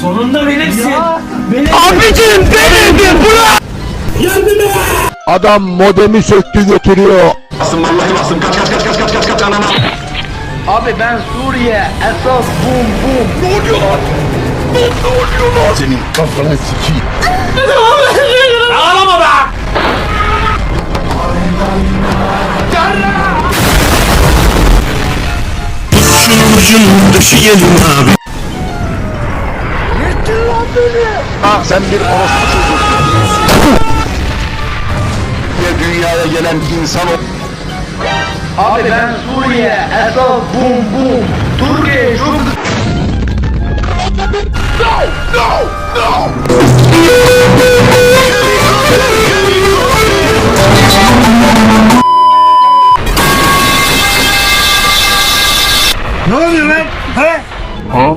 Sonunda benimsin. Benim. Abicim benimdi bu lan! Adam modemi söktü götürüyor. Abi ben Suriye, Esad, bum bum. Senin kafana sikeyim. Ağlama be. Şunun ucunu döşeyelim abi. Ha sen bir orospu çocuğusun. Ve dünyaya gelen insan o. Abi ben Suriye, Esad, bum bum. Türkiye çok Ne oluyor lan? He? Ha?